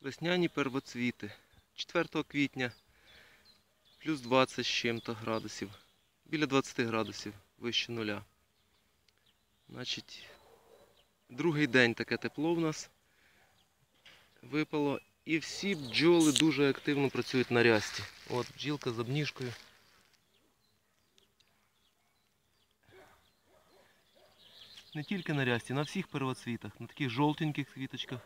Весняні первоцвіти. 4 квітня плюс 20 з чим-то градусів. Біля 20 градусів вище нуля. Значить, другий день таке тепло в нас випало. І всі бджоли дуже активно працюють на рясті. От бджілка з обніжкою. Не тільки на рясті, на всіх первоцвітах, на таких жовтеньких квіточках,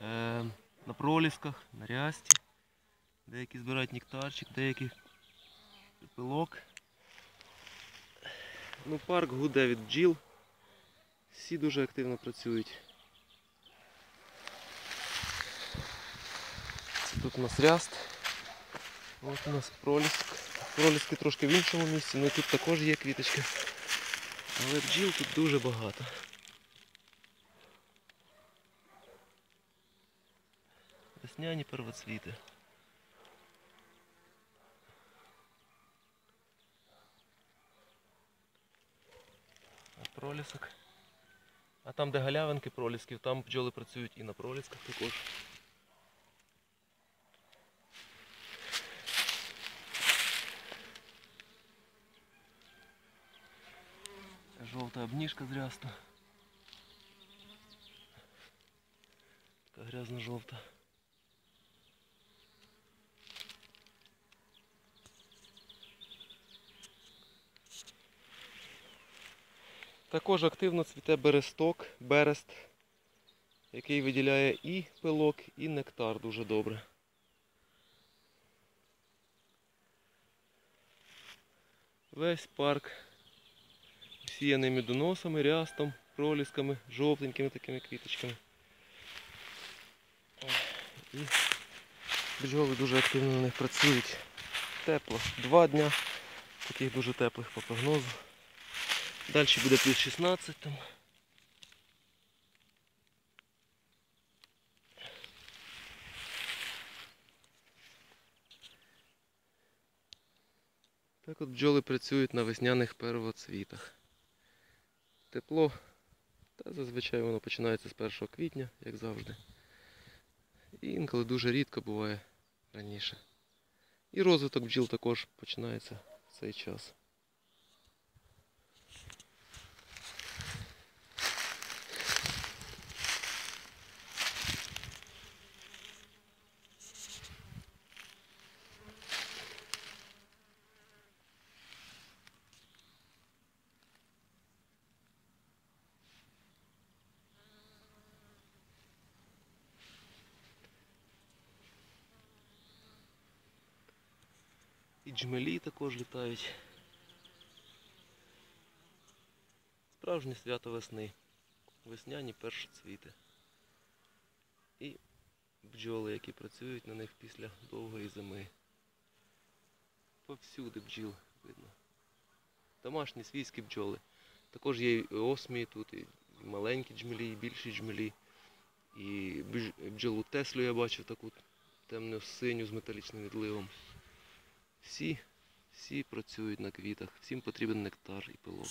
на пролісках, на рясті. Деякі збирають нектарчик, деякі пилок. Ну, парк гуде від бджіл. Всі дуже активно працюють. Тут у нас ряст. От у нас проліск. Проліски трошки в іншому місці, ну і тут також є квіточки. Але бджіл тут дуже багато. Весняні первоцвіти. А пролісок. А там, де галявинки пролісків, там бджоли працюють і на пролісках також. Жовта обніжка з рясту. Така грязно-жовта. Також активно цвіте бересток, берест, який виділяє і пилок, і нектар дуже добре. Весь парк всіяний медоносами, рястом, пролісками, жовтенькими такими квіточками. І бджоли дуже активно на них працюють. Тепло. Два дня таких дуже теплих по прогнозу. Далі буде плюс 16 там. Так от бджоли працюють на весняних первоцвітах. Тепло, та зазвичай воно починається з 1 квітня, як завжди. І інколи дуже рідко буває раніше. І розвиток бджіл також починається в цей час. І джмелі також літають. Справжнє свято весни. Весняні першоцвіти. І бджоли, які працюють на них після довгої зими. Повсюди бджіл видно. Домашні свійські бджоли. Також є і осмії тут, і маленькі джмелі, і більші джмелі. І бджолу Теслю я бачив таку темно-синю з металічним відливом. Всі, всі працюють на квітах, всім потрібен нектар і пилок.